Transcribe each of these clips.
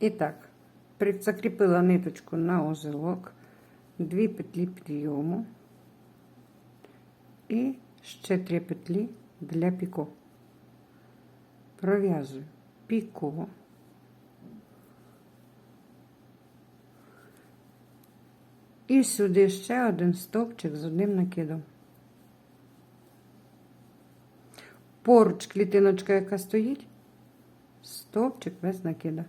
І так, закріпила ниточку на узелок, дві петлі підйому і ще три петлі для піко. Пров'язую піко. І сюди ще один стовпчик з одним накидом. Поруч клітиночка, яка стоїть, стовпчик без накида.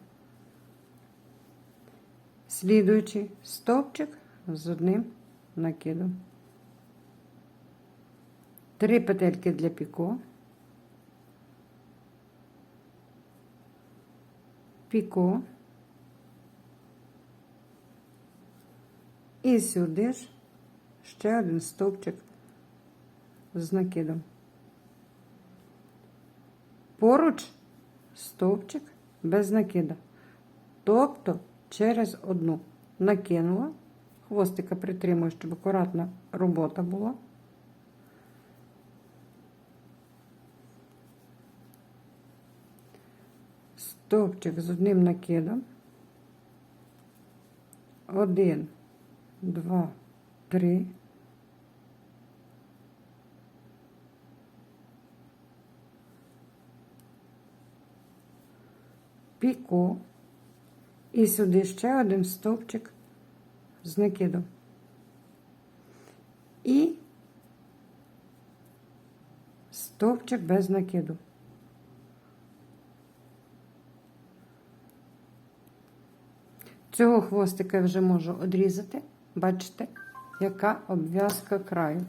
Слідуючий стовпчик з одним накидом. Три петельки для піко. Піко. І сюди ж ще один стовпчик з накидом. Поруч стовпчик без накида. Тобто через одну накинула, хвостика притримую, щоб акуратна робота була. Стовпчик з одним накидом. Один, два, три. Піко. І сюди ще один стовпчик з накидом. І стовпчик без накиду. Цього хвостика я вже можу одрізати. Бачите, яка обв'язка краю.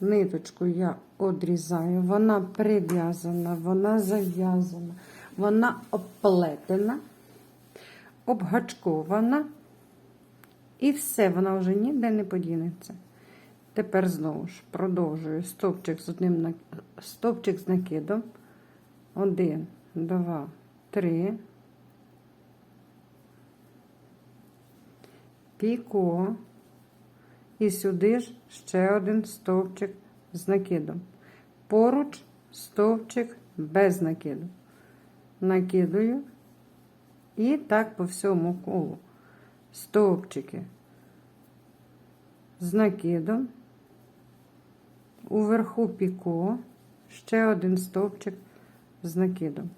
Ниточку я одрізаю, вона прив'язана, вона зав'язана, вона оплетена, обгачкована. І все, вона вже ніде не подінеться. Тепер знову ж продовжую стовпчик з одним стовпчик з накидом. Один, два, три. Піко. І сюди ж ще один стовпчик з накидом. Поруч стовпчик без накиду. Накидую. І так по всьому колу. Стовпчики з накидом. Уверху піко, ще один стовпчик з накидом.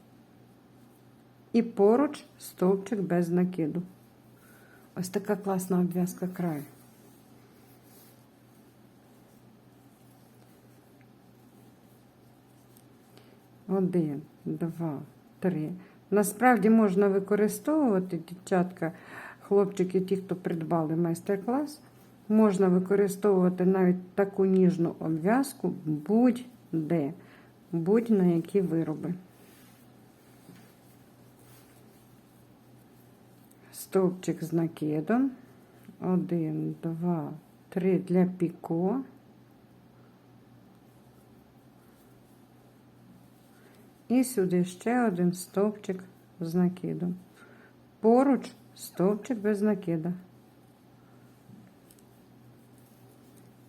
І поруч стовпчик без накиду. Ось така класна обв'язка краю. Один, два, три. Насправді можна використовувати, дівчатка, хлопчики, ті, хто придбали майстер-клас, можна використовувати навіть таку ніжну обв'язку будь-де, будь-на які вироби. Стовпчик з накидом. Один, два, три для піко. І сюди ще один стовпчик з накидом. Поруч стовпчик без накида.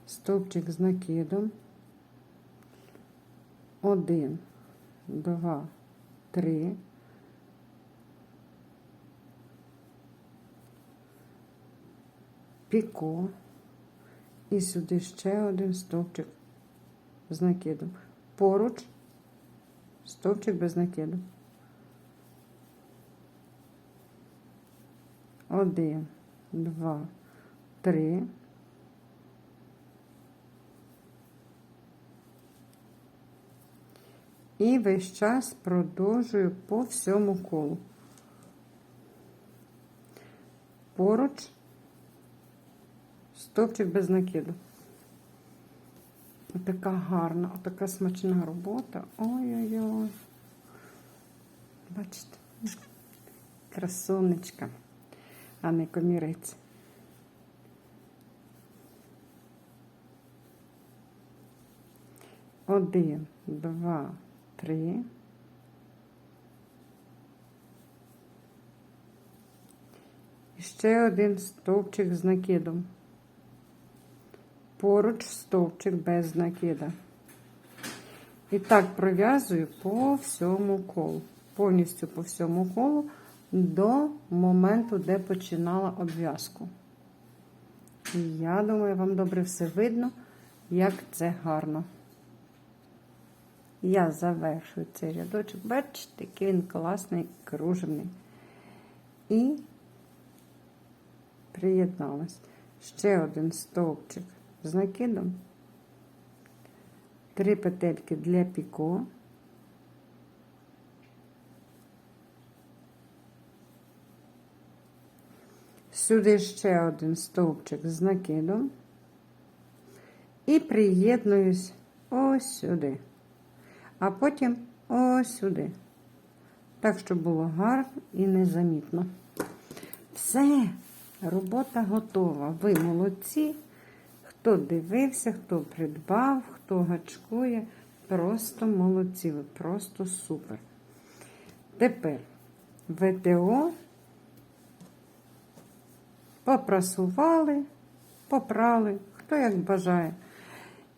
Стовпчик з накидом. Один, два, три. Піко. І сюди ще один стовпчик з накидом. Поруч стовпчик без накиду. Один, два, три. І весь час продовжую по всьому колу. Поруч стовпчик без накиду. Така гарна, така смачна робота. Ой-ой-ой. Бачите, красунечка, а не комірець. Один, два, три. І ще один стовпчик з накидом. Поруч стовпчик без накида. І так пров'язую по всьому колу. Повністю по всьому колу до моменту, де починала обв'язку. Я думаю, вам добре все видно, як це гарно. Я завершую цей рядочок. Бачите, який він класний, кружевний. І приєдналась. Ще один стовпчик з накидом. Три петельки для піко. Сюди ще один стовпчик з накидом. І приєднуюсь ось сюди. А потім ось сюди. Так, щоб було гарно і незамітно. Все, робота готова. Ви молодці. Хто дивився, хто придбав, хто гачкує. Просто молодці, ви просто супер. Тепер ВТО попрасували, попрали, хто як бажає.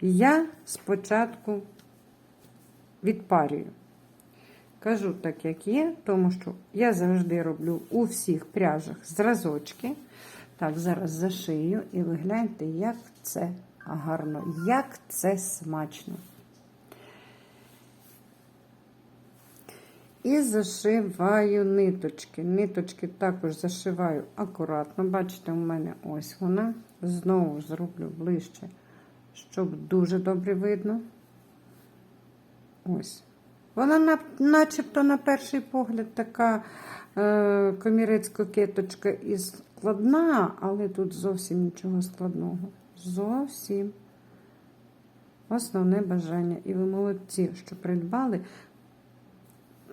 Я спочатку відпарюю. Кажу так, як є, тому що я завжди роблю у всіх пряжах зразочки. Так, зараз зашию і ви гляньте, як це гарно, як це смачно. І зашиваю ниточки. Ниточки також зашиваю акуратно. Бачите, у мене ось вона. Знову зроблю ближче, щоб дуже добре видно. Ось. Вона начебто на перший погляд така е, комірець-кокеточка і складна, але тут зовсім нічого складного. Зовсім основне бажання. І ви молодці, що придбали.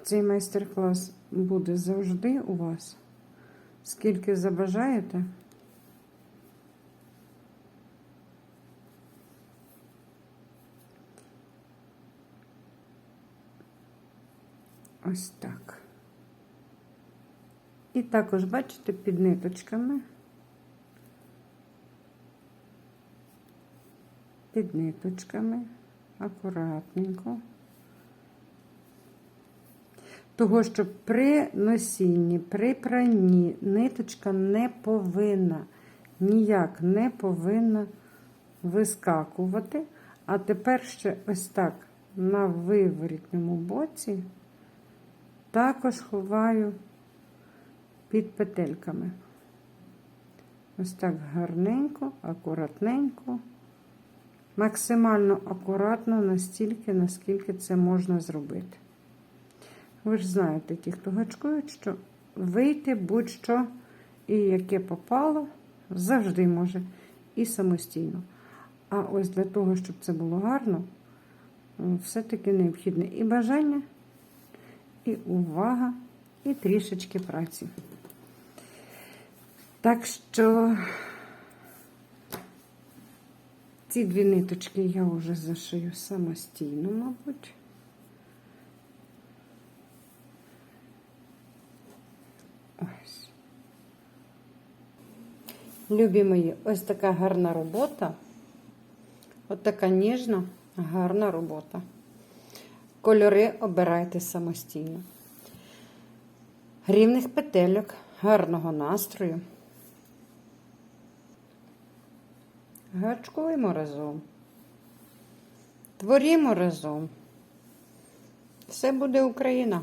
Цей майстер-клас буде завжди у вас. Скільки забажаєте. Ось так. І також, бачите, під ниточками, під ниточками, акуратненько. Того, що при носінні, при пранні ниточка не повинна, ніяк не повинна вискакувати. А тепер ще ось так на виворітньому боці також ховаю під петельками. Ось так гарненько, акуратненько, максимально акуратно, настільки, наскільки це можна зробити. Ви ж знаєте, ті, хто гачкують, що вийти будь-що і яке попало, завжди може і самостійно. А ось для того, щоб це було гарно, все-таки необхідне і бажання, і увага, і трішечки праці. Так що ці дві ниточки я вже зашию самостійно, мабуть. Ось. Любі мої, ось така гарна робота. Ось така ніжна, гарна робота. Кольори обирайте самостійно. Рівних петельок, гарного настрою. Гачкуємо разом. Творімо разом. Все буде Україна.